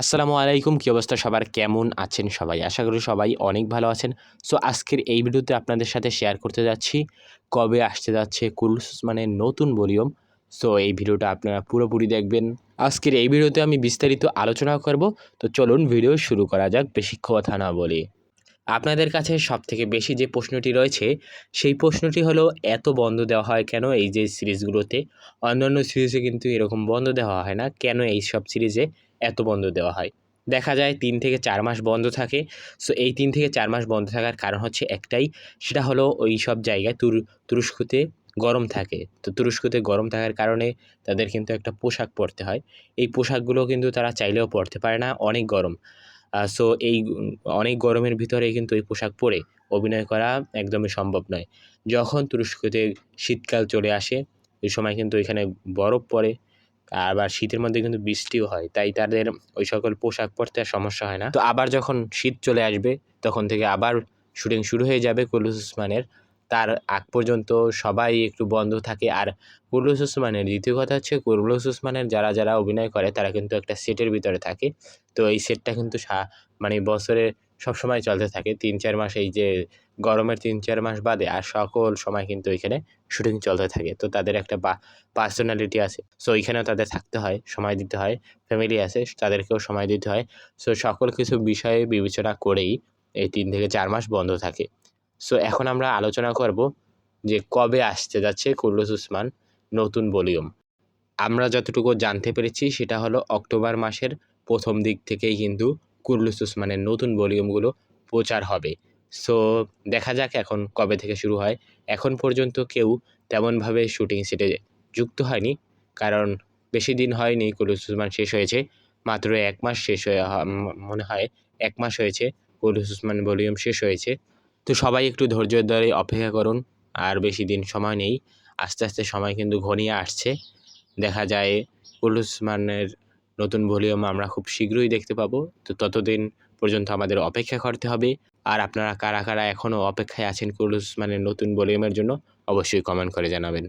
আসসালামু আলাইকুম, কী অবস্থা? সবার কেমন আছেন সবাই? আশা করি সবাই অনেক ভালো আছেন। সো, আজকের এই ভিডিওতে আপনাদের সাথে শেয়ার করতে যাচ্ছি। কবে আসতে যাচ্ছে কুলস মানে নতুন ভলিউম। সো, এই ভিডিওটা আপনারা পুরোপুরি দেখবেন। আজকের এই ভিডিওতে আমি বিস্তারিত আলোচনা করব। তো, চলুন ভিডিও শুরু করা যাক, বেশি কথা না বলে। আপনাদের কাছে সবথেকে বেশি যে প্রশ্নটি রয়েছে, সেই প্রশ্নটি হলো, এত বন্ধ দেওয়া হয় কেন এই যে সিরিজগুলোতে? অন্যান্য সিরিজে কিন্তু এরকম বন্ধ দেওয়া হয় না। কেন এই সব সিরিজে? এত বন্ধ দেওয়া হয়। দেখা যায় তিন থেকে চার মাস বন্ধ থাকে। সো এই তিন থেকে চার মাস বন্ধ থাকার কারণ হচ্ছে একটাই, সেটা হলো ওই সব জায়গায় তুর, তুরস্কতে গরম থাকে। তো তুরস্কতে গরম থাকার কারণে তাদের কিন্তু একটা পোশাক পরতে হয়। এই পোশাকগুলো কিন্তু তারা চাইলেও পরতে পারে না, অনেক গরম। সো এই অনেক গরমের ভিতরে কিন্তু এই পোশাক পরে অভিনয় করা একদমই সম্ভব নয়। যখন তুরস্কতে শীতকাল চলে আসে, ওই সময় কিন্তু এখানে বরফ পড়ে। আবার শীতের মধ্যে কিন্তু বৃষ্টিও হয়, তাই তাদের ওই সকল পোশাক পরতে আর সমস্যা হয় না। তো আবার যখন শীত চলে আসবে, তখন থেকে আবার শুটিং শুরু হয়ে যাবে কুলুস উসমানের। তার আগ পর্যন্ত সবাই একটু বন্ধ থাকে। আর কুলুস উসমানের দ্বিতীয় কথা হচ্ছে, কুলুস উসমানের যারা যারা অভিনয় করে, তারা কিন্তু একটা সেটের ভিতরে থাকে। তো এই সেটটা কিন্তু মানে বছরে সবসময় চলতে থাকে। তিন চার মাস এই যে গরমের তিন, চার মাস বাদে আর সকল সময় কিন্তু এখানে শুটিং চলতে থাকে। তো তাদের একটা পার্সোনালিটি আছে। সো এখানেও তাদের থাকতে হয়, সময় দিতে হয় ফ্যামিলি আছে, তাদেরকেও সময় দিতে হয়। সো সকল কিছু বিষয়ে বিবেচনা করেই এই তিন থেকে চার মাস বন্ধ থাকে। সো এখন আমরা আলোচনা করব যে কবে আসতে যাচ্ছে কুল্লুস উসমান নতুন ভলিউম। আমরা যতটুকু জানতে পেরেছি সেটা হলো অক্টোবর মাসের প্রথম দিক থেকেই কিন্তু কুল্লুস উসমানের নতুন ভলিউমগুলো প্রচার হবে। সো দেখা যাক এখন কবে থেকে শুরু হয়। এখন পর্যন্ত কেউ তেমনভাবে শুটিং সেটে যুক্ত হয়নি, কারণ বেশি দিন হয়নি কুলুস উসমান শেষ হয়েছে। মাত্র এক মাস শেষ হয়ে মনে হয় এক মাস হয়েছে কুলুস উসমান ভলিউম শেষ হয়েছে। তো সবাই একটু ধৈর্য ধরে অপেক্ষা করুন, আর বেশি দিন সময় নেই। আস্তে আস্তে সময় কিন্তু ঘনিয়ে আসছে। দেখা যায় কুলুস উসমানের নতুন ভলিউম আমরা খুব শীঘ্রই দেখতে পাবো। তো ততদিন পর্যন্ত আমাদের অপেক্ষা করতে হবে। আর আপনারা কারা কারা এখনও অপেক্ষায় আছেন কুলুস মানে নতুন ভলিউমের জন্য, অবশ্যই কমেন্ট করে জানাবেন।